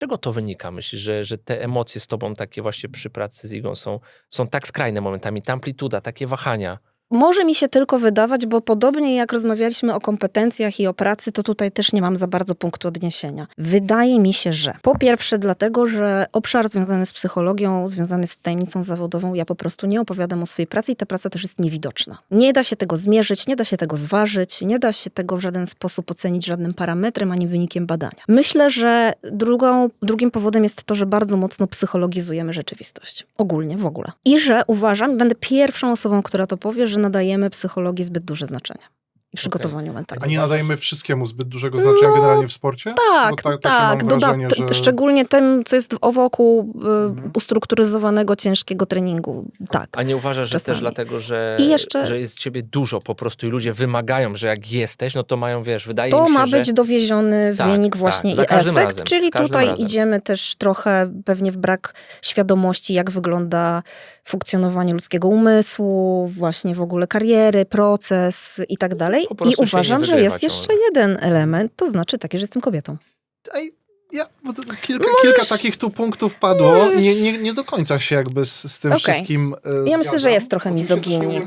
czego to wynika? Myślisz, że, że te emocje z tobą takie właśnie przy pracy z Igą są, są tak skrajne momentami, ta amplituda, takie wahania? Może mi się tylko wydawać, bo podobnie jak rozmawialiśmy o kompetencjach i o pracy, to tutaj też nie mam za bardzo punktu odniesienia. Wydaje mi się, że po pierwsze dlatego, że obszar związany z psychologią, związany z tajemnicą zawodową, ja po prostu nie opowiadam o swojej pracy i ta praca też jest niewidoczna. Nie da się tego zmierzyć, nie da się tego zważyć, nie da się tego w żaden sposób ocenić żadnym parametrem ani wynikiem badania. Myślę, że drugą, drugim powodem jest to, że bardzo mocno psychologizujemy rzeczywistość. Ogólnie, w ogóle. I że uważam, będę pierwszą osobą, która to powie, że nadajemy psychologii zbyt duże znaczenie. I przygotowaniu A mentalnemu. nie nadajemy wszystkiemu zbyt dużego znaczenia generalnie w sporcie? Tak, Bo ta- tak. doda- że... Szczególnie tym, co jest wokół y, Mhm. ustrukturyzowanego, ciężkiego treningu. Tak. A nie uważasz, że Czasami. też dlatego, że, I jeszcze- że jest ciebie dużo po prostu i ludzie wymagają, że jak jesteś, no to mają, wiesz, wydaje To mi się, ma że... być dowieziony Tak, wynik tak, właśnie i efekt, razem, czyli tutaj razem. idziemy też trochę pewnie w brak świadomości, jak wygląda funkcjonowanie ludzkiego umysłu, właśnie w ogóle kariery, proces i tak dalej. Po I uważam, że jest jeszcze jeden element, to znaczy taki, że jestem kobietą. Ej, ja, bo to kilka, kilka takich tu punktów padło. Nie, nie, nie do końca się jakby z, z tym Okej. wszystkim e, Ja myślę, że jest trochę mizoginii.